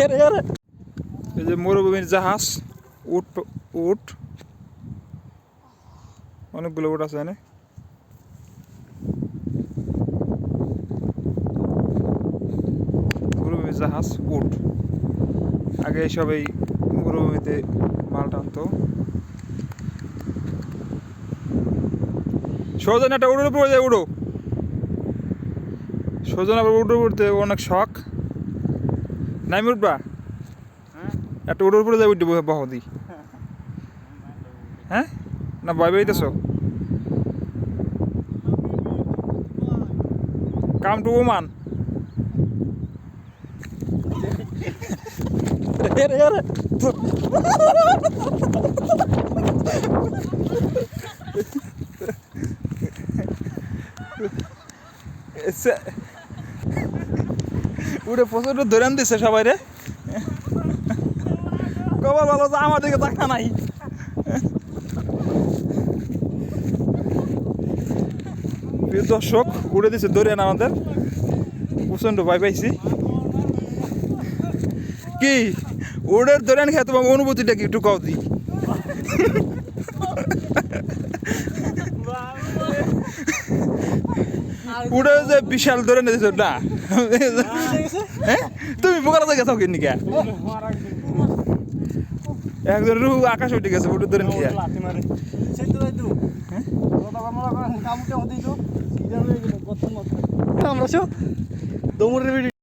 এই যে মরুভূমির জাহাজ, উট উট। অনেকগুলো উট আছে এখানে। মরুভূমির জাহাজ, উট। আগে এইসব এই মরুভূমিতে মাল টানতো। সৌজন একটা উড়োর উপরে যায়, উড়ো। সৌজন আবার উড়ো উঠতে অনেক শখ। নামি উঠবা একটা উড়োর উপরে যায় উঠবে বহদি হ্যাঁ না ভয় পাইতেছ কাম টু ওমান উড়ে প্রচণ্ড ধরে দিছে সবাই রে। কবার ভালো যে আমার দিকে দেখা নাই। দর্শক, উড়ে দিছে ধরে না আমাদের। প্রচণ্ড ভয় পাইছি। কি? উড়ের ধরে খেয়ে তোমার অনুভূতিটা কি একটু কাউ দি? উড়ে যে বিশাল ধরে নিয়েছ না। হ্যাঁ তুমি বোকার গেছো কি? নিকা একজন রু আকাশ উঠে গেছে উঠে ধরে নিয়ে আমরা সব দমরের